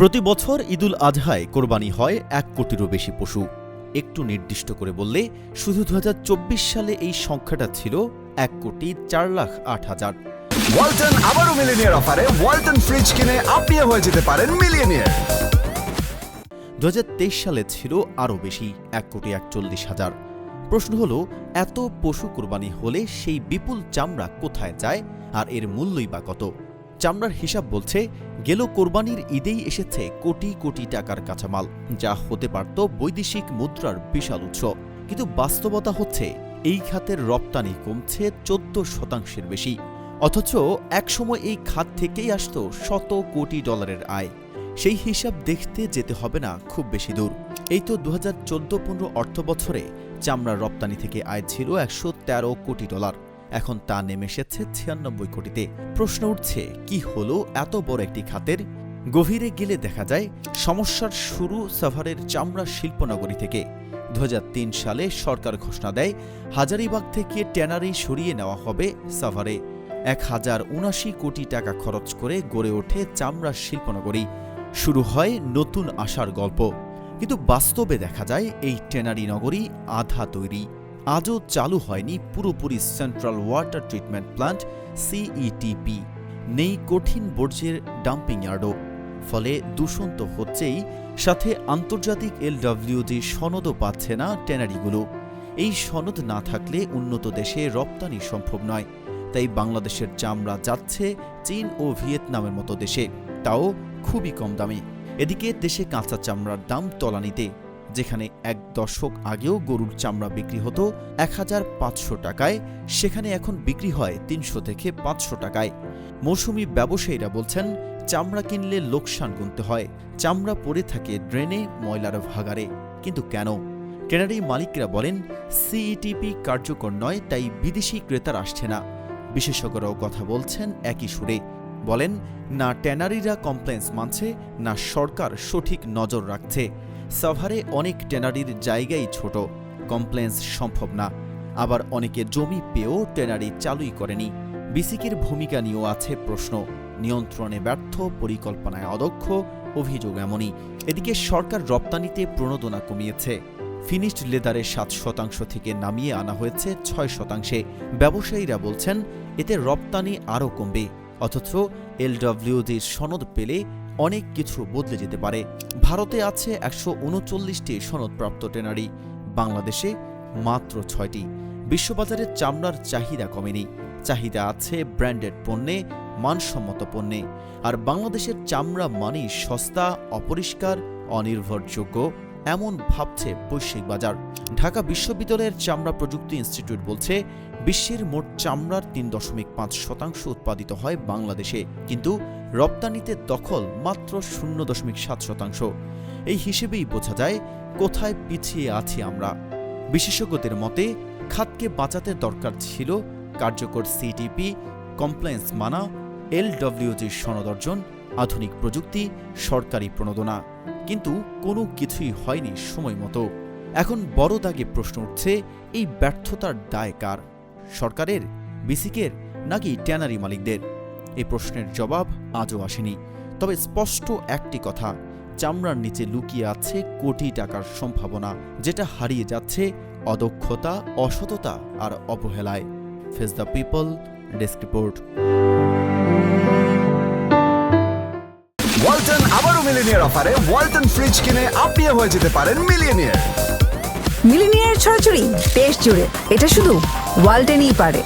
প্রতি বছর ঈদুল আজহায় কোরবানি হয় এক কোটিরও বেশি পশু। একটু নির্দিষ্ট করে বললে শুধু দু হাজার চব্বিশ সালে এই সংখ্যাটা ছিল এক কোটি চার লাখ আট হাজার। ওয়ালটন আবারও মিলিনিয়ার অফারে ওয়ালটন ফ্রিজ কিনে আপনিও হয়ে যেতে পারেন মিলিয়নিয়ার। দু হাজার তেইশ সালে ছিল আরও বেশি এক কোটি একচল্লিশ হাজার। প্রশ্ন হলো এত পশু কোরবানি হলে সেই বিপুল চামড়া কোথায় যায় আর এর মূল্যই বা কত? চামড়ার হিসাব বলছে, গেল কোরবানির ঈদেই এসেছে কোটি কোটি টাকার কাঁচামাল, যা হতে পারত বৈদেশিক মুদ্রার বিশাল উৎস। কিন্তু বাস্তবতা হচ্ছে, এই খাতের রপ্তানি কমছে চোদ্দ শতাংশের বেশি। অথচ একসময় এই খাত থেকেই আসত শত কোটি ডলারের আয়। সেই হিসাব দেখতে যেতে হবে না খুব বেশি দূর। এই তো দু হাজার চোদ্দ পনেরো অর্থ বছরে চামড়া রপ্তানি থেকে আয় ছিল একশো তেরো কোটি ডলার। এখন তা নেমে এসেছে ছিয়ানব্বই কোটিতে। প্রশ্ন উঠছে, কি হলো এত বড় একটি খাতের? গভীরে গেলে দেখা যায়, সমস্যার শুরু সাভারের চামড়া শিল্পনগরী থেকে। দু হাজার তিন সালে সরকার ঘোষণা দেয়, হাজারিবাগ থেকে ট্যানারি সরিয়ে নেওয়া হবে সাভারে। এক হাজার উনাশি কোটি টাকা খরচ করে গড়ে ওঠে চামড়া শিল্পনগরী। শুরু হয় নতুন আশার গল্প। কিন্তু বাস্তবে দেখা যায়, এই ট্যানারি নগরী আধা তৈরি। আজও চালু হয়নি পুরোপুরি central water treatment plant CETP নেই কঠিন বর্জ্যের ডাম্পিং ইয়ার্ডও ফলে দূষণ তো হচ্ছেই, সাথে আন্তর্জাতিক এলডব্লিউজি সনদও পাচ্ছে না ট্যানারিগুলো। এই সনদ না থাকলে উন্নত দেশে রপ্তানি সম্ভব নয়। তাই বাংলাদেশের চামড়া যাচ্ছে চীন ও ভিয়েতনামের মতো দেশে। তাও খুবই কম দামে। এদিকে দেশে কাঁচা চামড়ার দাম তলানিতে। যেখানে এক দশক আগেও গরুর চামড়া বিক্রি হতো এক হাজার পাঁচশো টাকায়, সেখানে এখন বিক্রি হয় তিনশো থেকে পাঁচশো টাকায়। মৌসুমি ব্যবসায়ীরা বলছেন, চামড়া কিনলে লোকসান গুনতে হয়, চামড়া পড়ে থাকে ড্রেনে, ময়লার ভাগারে কিন্তু কেন? ট্রেনারি মালিকরা বলেন, সিইটিপি কার্যকর নয়, তাই বিদেশি ক্রেতার আসছে না। বিশেষজ্ঞরাও কথা বলছেন একই সুরে। বলেন, না ট্যানারিরা কমপ্লেন্স মানছে, না সরকার সঠিক নজর রাখছে। সাভারে অনেক ট্যানারির জায়গাই ছোট। কমপ্লেন্স সম্ভব না। আবার অনেকে জমি পেয়েও ট্যানারি চালুই করেনি। বিসিকের ভূমিকা নিয়েও আছে প্রশ্ন। নিয়ন্ত্রণে ব্যর্থ, পরিকল্পনায় অদক্ষ, অভিযোগ এমনই। এদিকে সরকার রপ্তানিতে প্রণোদনা কমিয়েছে। ফিনিশড লেদারের সাত শতাংশ থেকে নামিয়ে আনা হয়েছে ছয় শতাংশে। ব্যবসায়ীরা বলছেন, এতে রপ্তানি আরও কমবে। অথচ এলডব্লিউডির সনদ পেলে অনেক কিছু বদলে যেতে পারে। ভারতে আছে একশো উনচল্লিশটি সনদপ্রাপ্ত ট্রেনারি। বাংলাদেশে মাত্র ছয়টি। বিশ্ববাজারে চামড়ার চাহিদা কমেনি। চাহিদা আছে ব্র্যান্ডেড পণ্যে, মানসম্মত পণ্যে। আর বাংলাদেশের চামড়া মানেই সস্তা, অপরিষ্কার, অনির্ভরযোগ্য, এমন ভাবছে বৈশ্বিক বাজার। ঢাকা বিশ্ববিদ্যালয়ের চামড়া প্রযুক্তি ইনস্টিটিউট বলছে, বিশ্বের মোট চামড়ার তিন দশমিক পাঁচ শতাংশ উৎপাদিত হয় বাংলাদেশে। কিন্তু রপ্তানিতে দখল মাত্র শূন্য দশমিক সাত শতাংশ। এই হিসেবেই বোঝা যায় কোথায় পিছিয়ে আছি আমরা। বিশেষজ্ঞদের মতে, খাতকে বাঁচাতে দরকার ছিল কার্যকর সিটিপি কমপ্লায়েন্স মানা এলডব্লিউজির সনদ অর্জন, আধুনিক প্রযুক্তি, সরকারি প্রণোদনা। কিন্তু কোনো কিছুই হয়নি সময় মতো। এখন বড় দাগে প্রশ্ন উঠছে, এই ব্যর্থতার দায় কার? সরকারের, বিসিকের নাকি ট্যানারি মালিকদের? এই প্রশ্নের জবাব আজও আসেনি। তবে স্পষ্ট একটি কথা চামড়ার নিচে লুকিয়ে আছে কোটি টাকার সম্ভাবনা যেটা হারিয়ে যাচ্ছে অদক্ষতা অসততা আর অবহেলায়। Face the people desk report Walton আবারও মিলিনিয়ার অফারে ওয়ালটন ফ্রিজ কিনে আপনিও হয়ে যেতে পারেন মিলিয়নিয়ার মিলিনিয়ার ছড়াছড়ি দেশ জুড়ে এটা শুধু ওয়ালটেনই পারে।